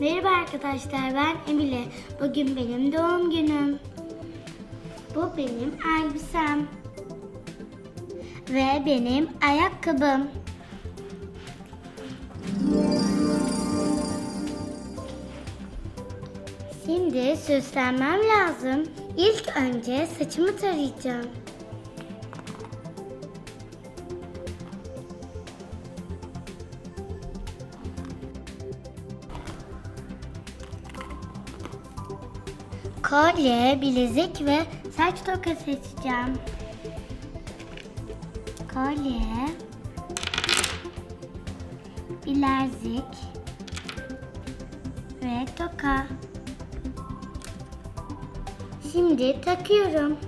Merhaba arkadaşlar ben Emile. Bugün benim doğum günüm. Bu benim elbisem. Ve benim ayakkabım. Şimdi süslenmem lazım. İlk önce saçımı tarayacağım. Kolye, bilezik ve saç toka seçeceğim. Kolye, bilezik ve toka. Şimdi takıyorum.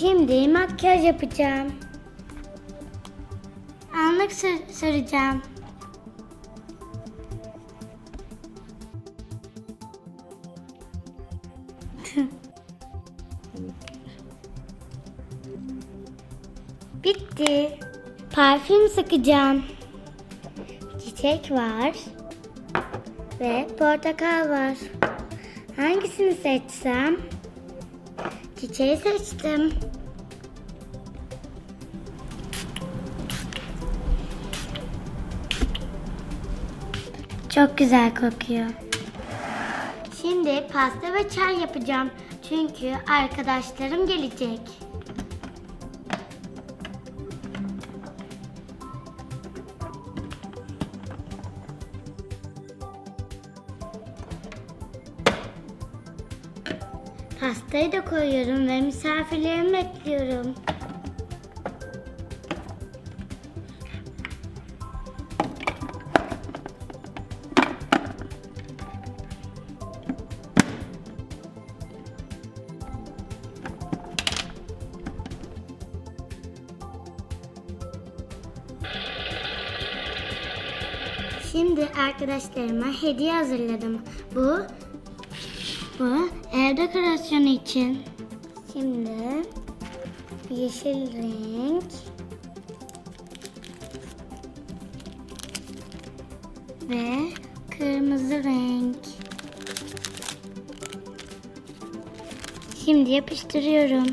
Şimdi makyaj yapacağım. Anlık sür- süreceğim. Bitti. Parfüm sıkacağım. Çiçek var. Ve portakal var. Hangisini seçsem? Çiçeği seçtim. Çok güzel kokuyor. Şimdi pasta ve çay yapacağım. Çünkü arkadaşlarım gelecek. Pastayı da koyuyorum ve misafirlerimi bekliyorum. Şimdi arkadaşlarıma hediye hazırladım. Bu bu ev dekorasyonu için. Şimdi yeşil renk ve kırmızı renk. Şimdi yapıştırıyorum.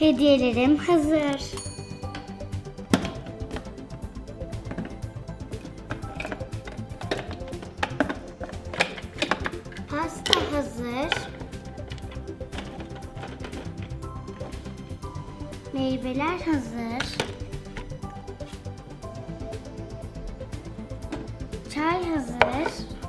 Hediyelerim hazır. Pasta hazır. Meyveler hazır. Çay hazır.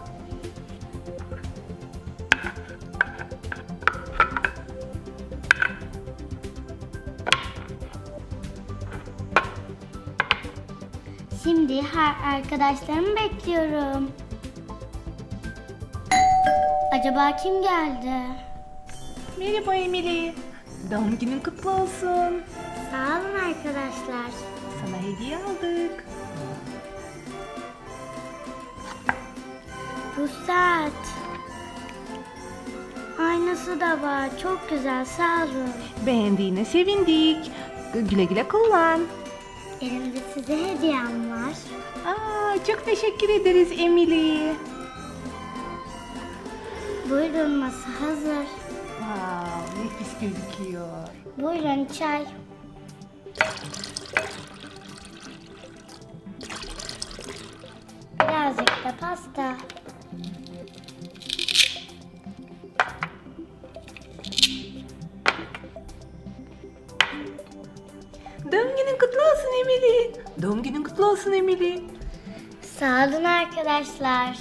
Şimdi her arkadaşlarımı bekliyorum. Acaba kim geldi? Merhaba Emily. Doğum günün kutlu olsun. Sağ olun arkadaşlar. Sana hediye aldık. Bu saat. Aynası da var. Çok güzel. Sağ olun. Beğendiğine sevindik. Güle güle kullan. Elimde size hediyem var. Aa, çok teşekkür ederiz Emily. Buyurun masa hazır. Wow, nefis gözüküyor. Buyurun çay. Birazcık da pasta. Doğum günün kutlu olsun Emily. Sağ olun arkadaşlar.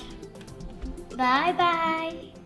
Bye bye.